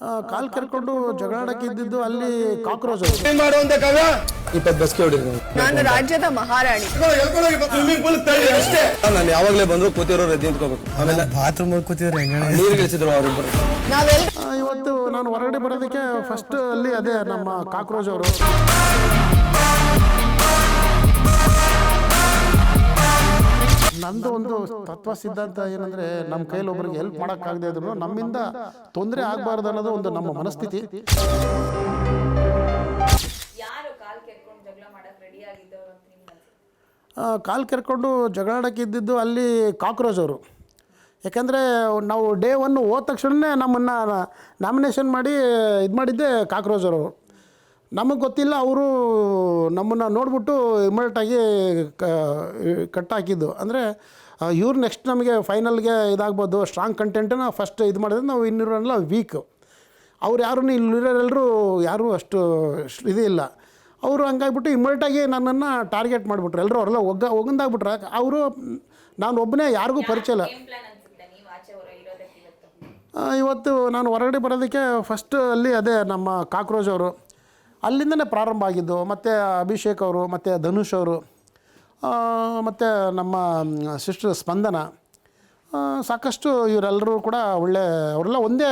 ಆ, ಕಾಲ್ ಕರ್ಕೊಂಡು ಜಗಳಾಡಕ್ಕೆ ಇದ್ದಿದ್ದು ಅಲ್ಲಿ ಕಾಕ್ರೋಚ್ ಮಾಡುವಂತ ಕಾವ್ಯ? ಇಪ್ಪತ್ತು ಬಸ್ಗೆ ಹೊಡಿರಿ ನಾನು ರಾಜ್ಯದ ಮಹಾರಾಣಿ. ಅಷ್ಟೇ? ನಾನು ಯಾವಾಗಲೇ ಬಂದ್ರು ಕೂತಿರೋರು ಎದ್ದು ನಿಂತ್ಕೋಬೇಕು. ಆಮೇಲೆ ಬಾತ್ರೂಮ್ ಕೂತಿದ್ರೆ ನೀರು ಗಿಳಿಸಿದ್ರು ಅವರಿಬ್ಬರು ನಾವೆಲ್ಲ ಇವತ್ತು ನಾನು ಹೊರಗಡೆ ಬರೋದಕ್ಕೆ ಫಸ್ಟ್ ಅಲ್ಲಿ ಅದೇ ನಮ್ಮ ಕಾಕ್ರೋಚ್ ಅವರು. ನಂದು ಒಂದು ತತ್ವ ಸಿದ್ಧಾಂತ ಏನಂದ್ರೆ ನಮ್ಮ ಕೈಲಿ ಒಬ್ಬರಿಗೆ ಹೆಲ್ಪ್ ಮಾಡೋಕ್ಕಾಗದೇ ಇದ್ರು ನಮ್ಮಿಂದ ತೊಂದರೆ ಆಗಬಾರ್ದು ಅನ್ನೋದು ಒಂದು ನಮ್ಮ ಮನಸ್ಥಿತಿ. ಕಾಲು ಕೆರ್ಕೊಂಡು ಜಗಳಾಡಕ್ಕೆ ಇದ್ದಿದ್ದು ಅಲ್ಲಿ ಕಾಕ್ರೋಚ್ ಅವರು. ಯಾಕೆಂದರೆ ನಾವು ಡೇ ಒನ್ ಹೋದ ತಕ್ಷಣವೇ ನಮ್ಮನ್ನು ನಾಮಿನೇಷನ್ ಮಾಡಿ ಇದು ಮಾಡಿದ್ದೆ ಕಾಕ್ರೋಚ್ ಅವರು. ನಮಗೆ ಗೊತ್ತಿಲ್ಲ ಅವರು ನಮ್ಮನ್ನು ನೋಡ್ಬಿಟ್ಟು ಇಮಿಡಿಯೇಟಾಗಿ ಕಟ್ ಹಾಕಿದ್ದು. ಅಂದರೆ ಇವ್ರು ನೆಕ್ಸ್ಟ್ ನಮಗೆ ಫೈನಲ್ಗೆ ಇದಾಗ್ಬೋದು ಸ್ಟ್ರಾಂಗ್ ಕಂಟೆಂಟನ್ನ ಫಸ್ಟ್ ಇದು ಮಾಡಿದ್ರೆ ನಾವು ಇನ್ನೂರೆಲ್ಲ ವೀಕ್ ಅವ್ರು ಯಾರೂ ಇಲ್ಲಿರೋರೆಲ್ಲರೂ ಯಾರೂ ಅಷ್ಟು ಇದು ಇಲ್ಲ. ಅವರು ಹಂಗಾಗ್ಬಿಟ್ಟು ಇಮ್ಮಲ್ಟಾಗಿ ನನ್ನನ್ನು ಟಾರ್ಗೆಟ್ ಮಾಡಿಬಿಟ್ರು. ಎಲ್ಲರೂ ಅವರೆಲ್ಲ ಒಗ್ಗ ಒಗ್ಗಂದಾಗ್ಬಿಟ್ರೆ. ಅವರು ನಾನು ಒಬ್ಬನೇ ಯಾರಿಗೂ ಪರಿಚಯ ಇಲ್ಲ. ಇವತ್ತು? ನಾನು ಹೊರಗಡೆ ಬರೋದಕ್ಕೆ ಫಸ್ಟ್ ಅಲ್ಲಿ ಅದೇ ನಮ್ಮ ಕಾಕ್ರೋಜ್ ಅವರು. ಅಲ್ಲಿಂದನೇ ಪ್ರಾರಂಭ ಆಗಿದ್ದು, ಮತ್ತು ಅಭಿಷೇಕ್ ಅವರು, ಮತ್ತು ಧನುಷ್ ಅವರು ಮತ್ತು ನಮ್ಮ ಸಿಸ್ಟರ್ ಸ್ಪಂದನ ಸಾಕಷ್ಟು ಇವರೆಲ್ಲರೂ ಕೂಡ ಒಳ್ಳೆ, ಅವರೆಲ್ಲ ಒಂದೇ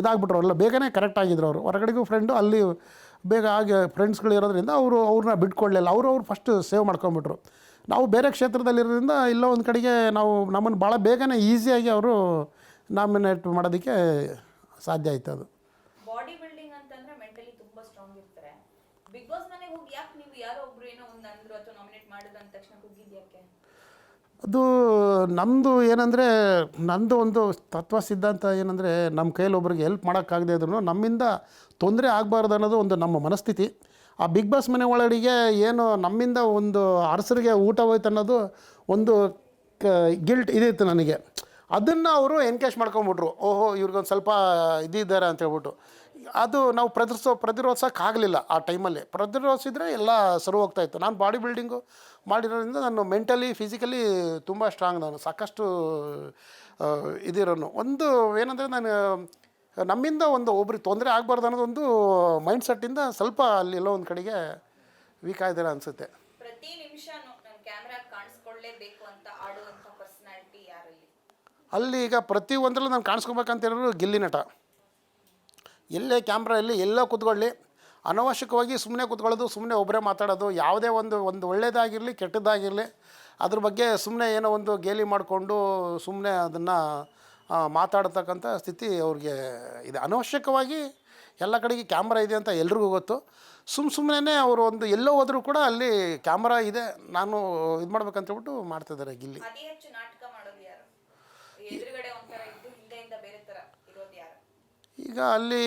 ಇದಾಗ್ಬಿಟ್ರು. ಅವರೆಲ್ಲ ಬೇಗನೆ ಕರೆಕ್ಟ್ ಆಗಿದ್ರು ಅವರು. ಹೊರಗಡೆಗೂ ಫ್ರೆಂಡು ಅಲ್ಲಿ ಬೇಗ ಆಗಿ ಫ್ರೆಂಡ್ಸ್ಗಳು ಇರೋದ್ರಿಂದ ಅವರು ಅವ್ರನ್ನ ಬಿಟ್ಕೊಳ್ಳಲಿಲ್ಲ ಅವರು ಅವ್ರು ಫಸ್ಟ್ ಸೇವ್ ಮಾಡ್ಕೊಂಬಿಟ್ರು ನಾವು ಬೇರೆ ಕ್ಷೇತ್ರದಲ್ಲಿರೋದ್ರಿಂದ ಇಲ್ಲೋ ಒಂದು ಕಡೆಗೆ ನಾವು ನಮ್ಮನ್ನು ಭಾಳ ಬೇಗನೆ ಈಸಿಯಾಗಿ ಅವರು ನಾಮಿನೇಟ್ ಮಾಡೋದಕ್ಕೆ ಸಾಧ್ಯ ಆಯಿತು ಅದು ಬಾಡಿ ಬಿಲ್ಡಿಂಗ್ ಅಂತಂದ್ರೆ ಮೆಂಟಲಿ ತುಂಬಾ ಸ್ಟ್ರಾಂಗ್ ಇರ್ತಾರೆ ಬಿಗ್ ಬಾಸ್ ಮನೆಗೆ ಹೋಗಿ ಯಾಕೆ ನೀವು ಯಾರೋ ಒಬ್ರು ಏನೋ ಒಂದು ಅಂದ್ರು ಅಥವಾ ನಾಮಿನೇಟ್ ಮಾಡಿದ್ರು ಅಂದ ತಕ್ಷಣ ಕುಗ್ಗಿದ್ ಅದು ನಮ್ಮದು ಏನಂದರೆ, ನಂದು ಒಂದು ತತ್ವ ಸಿದ್ಧಾಂತ ಏನಂದರೆ ನಮ್ಮ ಕೈಯಲ್ಲಿ ಒಬ್ರಿಗೆ ಹೆಲ್ಪ್ ಮಾಡೋಕ್ಕಾಗದೇ ಇದ್ರು ನಮ್ಮಿಂದ ತೊಂದರೆ ಆಗಬಾರ್ದು ಅನ್ನೋದು ಒಂದು ನಮ್ಮ ಮನಸ್ಥಿತಿ. ಆ ಬಿಗ್ ಬಾಸ್ ಮನೆ ಒಳಗಡೆಗೆ ಏನು ನಮ್ಮಿಂದ ಒಂದು ಅರಸರಿಗೆ ಊಟ ಹೋಯ್ತು ಅನ್ನೋದು ಒಂದು ಕ ಗಿಲ್ಟ್ ಇದಿತ್ತು ನನಗೆ. ಅದನ್ನು ಅವರು ಎನ್ಕೇಶ್ ಮಾಡ್ಕೊಂಬಿಟ್ರು. ಓಹೋ, ಇವ್ರಿಗೊಂದು ಸ್ವಲ್ಪ ಇದಿದ್ದಾರೆ ಅಂತ ಹೇಳ್ಬಿಟ್ಟು. ಅದು ನಾವು ಪ್ರತಿರೋಧಿಸೋ ಪ್ರತಿರೋಧಿಸೋಕ್ಕಾಗಲಿಲ್ಲ ಆ ಟೈಮಲ್ಲಿ. ಪ್ರತಿರೋಧಿಸಿದ್ರೆ ಎಲ್ಲ ಸರಿ ಹೋಗ್ತಾ ಇತ್ತು. ನಾನು ಬಾಡಿ ಬಿಲ್ಡಿಂಗು ಮಾಡಿರೋದ್ರಿಂದ ನಾನು ಮೆಂಟಲಿ ಫಿಸಿಕಲಿ ತುಂಬ ಸ್ಟ್ರಾಂಗ್ ನಾನು. ಸಾಕಷ್ಟು ಇದಿರೋನು. ಒಂದು ಏನಂದರೆ ನಾನು ನಮ್ಮಿಂದ ಒಂದು ಒಬ್ರಿಗೆ ತೊಂದರೆ ಆಗಬಾರ್ದು ಅನ್ನೋದು ಒಂದು ಮೈಂಡ್ ಸೆಟ್ಟಿಂದ ಸ್ವಲ್ಪ ಅಲ್ಲಿ ಎಲ್ಲೋ ಒಂದು ಕಡೆಗೆ ವೀಕ್ ಆಗಿದ್ದಾರೆ ಅನಿಸುತ್ತೆ. ಅಲ್ಲಿ ಈಗ ಪ್ರತಿ ಒಂದರಲ್ಲೂ ನಾನು ಕಾಣಿಸ್ಕೊಬೇಕಂತ ಹೇಳಿದ್ರು ಗಿಲ್ಲಿ ನಟ. ಎಲ್ಲೇ ಕ್ಯಾಮ್ರಾ ಇಲ್ಲಿ ಎಲ್ಲೋ ಕೂತ್ಕೊಳ್ಳಿ. ಅನವಶ್ಯಕವಾಗಿ ಸುಮ್ಮನೆ ಕೂತ್ಕೊಳ್ಳೋದು ಸುಮ್ಮನೆ ಒಬ್ಬರೇ ಮಾತಾಡೋದು, ಯಾವುದೇ ಒಂದು ಒಂದು ಒಳ್ಳೇದಾಗಿರಲಿ, ಕೆಟ್ಟದ್ದಾಗಿರಲಿ, ಅದ್ರ ಬಗ್ಗೆ ಸುಮ್ಮನೆ ಏನೋ ಒಂದು ಗೇಲಿ ಮಾಡಿಕೊಂಡು ಸುಮ್ಮನೆ ಅದನ್ನು ಮಾತಾಡ್ತಕ್ಕಂಥ ಸ್ಥಿತಿ ಅವ್ರಿಗೆ ಇದೆ. ಅನವಶ್ಯಕವಾಗಿ ಎಲ್ಲ ಕಡೆಗೆ ಕ್ಯಾಮ್ರಾ ಇದೆ ಅಂತ ಎಲ್ರಿಗೂ ಗೊತ್ತು. ಸುಮ್ಮ ಸುಮ್ಮನೆ ಅವರು ಒಂದು ಎಲ್ಲೋ ಹೋದರೂ ಕೂಡ ಅಲ್ಲಿ ಕ್ಯಾಮ್ರಾ ಇದೆ. ನಾನು ಇದು ಮಾಡ್ಬೇಕಂತ ಹೇಳ್ಬಿಟ್ಟು ಮಾಡ್ತಿದ್ದಾರೆ ಗಿಲ್ಲಿ. ಈಗ ಅಲ್ಲಿ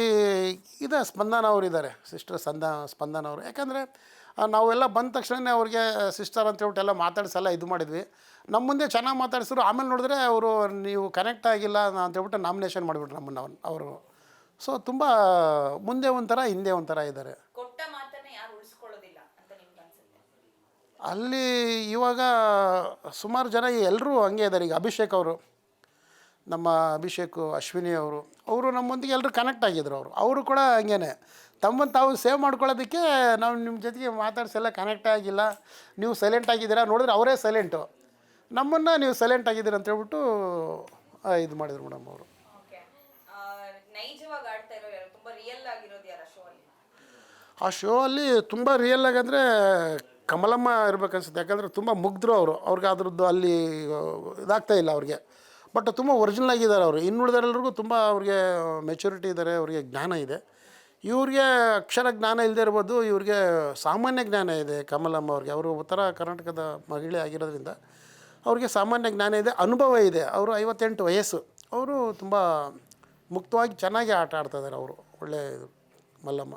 ಇದೆ ಸ್ಪಂದನ ಅವರು ಇದ್ದಾರೆ ಸಿಸ್ಟರ್ ಸಂದ ಸ್ಪಂದನ ಅವರು. ಯಾಕಂದರೆ ನಾವೆಲ್ಲ ಬಂದ ತಕ್ಷಣವೇ ಅವ್ರಿಗೆ ಸಿಸ್ಟರ್ ಅಂತ ಹೇಳ್ಬಿಟ್ಟು ಎಲ್ಲ ಮಾತಾಡಿಸಲ್ಲ ಇದು ಮಾಡಿದ್ವಿ. ನಮ್ಮ ಮುಂದೆ ಚೆನ್ನಾಗಿ ಮಾತಾಡಿಸಿದ್ರು ಆಮೇಲೆ ನೋಡಿದ್ರೆ ಅವರು ನೀವು ಕನೆಕ್ಟ್ ಆಗಿಲ್ಲ ಅಂತ ಹೇಳ್ಬಿಟ್ಟು ನಾಮಿನೇಷನ್ ಮಾಡಿಬಿಟ್ರು ನಮ್ಮನ್ನು ಅವ್ರು ಅವರು. ಸೊ ತುಂಬ ಮುಂದೆ ಒಂಥರ ಹಿಂದೆ ಒಂಥರ ಇದ್ದಾರೆ ಅಲ್ಲಿ ಇವಾಗ ಸುಮಾರು ಜನ ಎಲ್ಲರೂ ಹಂಗೆ ಇದ್ದಾರೆ ಈಗ ಅಭಿಷೇಕ್ ಅವರು. ನಮ್ಮ ಅಭಿಷೇಕು ಅಶ್ವಿನಿ ಅವರು ಅವರು ನಮ್ಮೊಂದಿಗೆ ಎಲ್ಲರೂ ಕನೆಕ್ಟ್ ಆಗಿದ್ರು ಅವರು. ಅವರು ಕೂಡ ಹಂಗೇನೆ. ತಮ್ಮನ್ನು ತಾವು ಸೇವ್ ಮಾಡ್ಕೊಳ್ಳೋದಕ್ಕೆ ನಾವು ನಿಮ್ಮ ಜೊತೆಗೆ ಮಾತಾಡಿಸಲ್ಲ ಕನೆಕ್ಟ್ ಆಗಿಲ್ಲ. ನೀವು ಸೈಲೆಂಟ್ ಆಗಿದ್ದೀರಾ? ನೋಡಿದ್ರೆ ಅವರೇ ಸೈಲೆಂಟು ನಮ್ಮನ್ನು ನೀವು ಸೈಲೆಂಟ್ ಆಗಿದ್ದೀರ ಅಂತ ಹೇಳ್ಬಿಟ್ಟು ಇದು ಮಾಡಿದ್ರು ಮೇಡಮ್ ಅವರು. ಆ ಶೋ ಅಲ್ಲಿ? ತುಂಬ ರಿಯಲ್ ಆಗಂದರೆ ಕಮಲಮ್ಮ ಇರ್ಬೇಕನ್ಸುತ್ತೆ. ಯಾಕಂದರೆ ತುಂಬ ಮುಗ್ಧರು ಅವರು. ಅವ್ರಿಗೆ ಅದ್ರದ್ದು ಅಲ್ಲಿ ಇದಾಗ್ತಾ ಇಲ್ಲ ಅವ್ರಿಗೆ. ಬಟ್ ತುಂಬ ಒರಿಜಿನಲ್ ಆಗಿದ್ದಾರೆ ಅವರು. ಇನ್ನುಳಿದರೆಲ್ಲರಿಗೂ ತುಂಬ ಅವ್ರಿಗೆ ಮೆಚುರಿಟಿ ಇದ್ದಾರೆ, ಅವರಿಗೆ ಜ್ಞಾನ ಇದೆ. ಇವ್ರಿಗೆ ಅಕ್ಷರ ಜ್ಞಾನ ಇಲ್ಲದೆ ಇರ್ಬೋದು, ಇವ್ರಿಗೆ ಸಾಮಾನ್ಯ ಜ್ಞಾನ ಇದೆ ಕಮಲಮ್ಮ ಅವ್ರಿಗೆ. ಅವರು ಉತ್ತರ ಕರ್ನಾಟಕದ ಮಹಿಳೆ ಆಗಿರೋದ್ರಿಂದ ಅವ್ರಿಗೆ ಸಾಮಾನ್ಯ ಜ್ಞಾನ ಇದೆ, ಅನುಭವ ಇದೆ. ಅವರು ಐವತ್ತೆಂಟು ವಯಸ್ಸು. ಅವರು ತುಂಬ ಮುಕ್ತವಾಗಿ ಚೆನ್ನಾಗಿ ಆಟ ಆಡ್ತಾ ಇದ್ದಾರೆ ಅವರು. ಒಳ್ಳೆಯ ಮಲ್ಲಮ್ಮ.